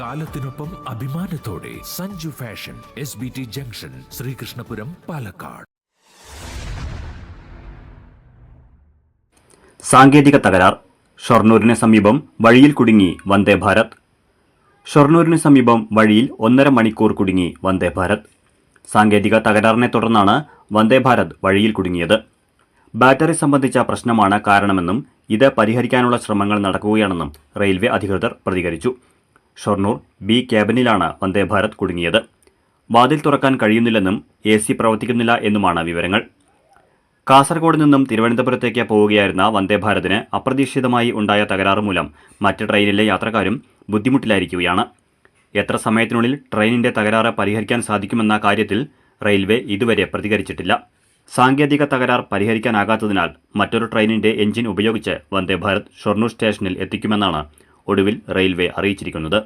കാലത്തിനൊപ്പം അഭിമാനത്തോടെ Sanju fashion S B T junction Sreekrishnapuram Palakkad. സാങ്കേതിക തകരാർ. ഷൊർണൂരിന് സമീപം വഴിയിൽ കുടുങ്ങി വന്ദേ ഭാരത്. ഷൊർണൂരിന് സമീപം വഴിയിൽ ഒന്നര മണിക്കൂർ കുടുങ്ങി വന്ദേ ഭാരത്. സാങ്കേതിക തകരാറിനെ തുടർന്നാണ് വന്ദേ ഭാരത് വഴിയിൽ കുടുങ്ങിയത്. ബാറ്ററി സംബന്ധിച്ച പ്രശ്നമാണ് കാരണമെന്നും ഇത് പരിഹരിക്കാനുള്ള ശ്രമങ്ങൾ നടക്കുകയാണെന്നും റെയിൽവേ അധികൃതർ പ്രതികരിച്ചു. ഷൊർണൂർ ബി ക്യാബിനിലാണ് വന്ദേ ഭാരത് കുടുങ്ങിയത്. വാതിൽ തുറക്കാൻ കഴിയുന്നില്ലെന്നും എ സി പ്രവർത്തിക്കുന്നില്ല എന്നുമാണ് വിവരങ്ങൾ. കാസർഗോഡ് നിന്നും തിരുവനന്തപുരത്തേക്ക് പോവുകയായിരുന്ന വന്ദേ ഭാരതിന് അപ്രതീക്ഷിതമായി ഉണ്ടായ തകരാറ് മൂലം മറ്റ് ട്രെയിനിലെ യാത്രക്കാരും ബുദ്ധിമുട്ടിലായിരിക്കുകയാണ്. എത്ര സമയത്തിനുള്ളിൽ ട്രെയിനിന്റെ തകരാറ് പരിഹരിക്കാൻ സാധിക്കുമെന്ന കാര്യത്തിൽ റെയിൽവേ ഇതുവരെ പ്രതികരിച്ചിട്ടില്ല. സാങ്കേതിക തകരാർ പരിഹരിക്കാനാകാത്തതിനാൽ മറ്റൊരു ട്രെയിനിന്റെ എഞ്ചിൻ ഉപയോഗിച്ച് വന്ദേ ഭാരത് ഷൊർണൂർ സ്റ്റേഷനിൽ എത്തിക്കുമെന്നാണ് ഒടുവിൽ റെയിൽവേ അറിയിച്ചിരിക്കുന്നത്.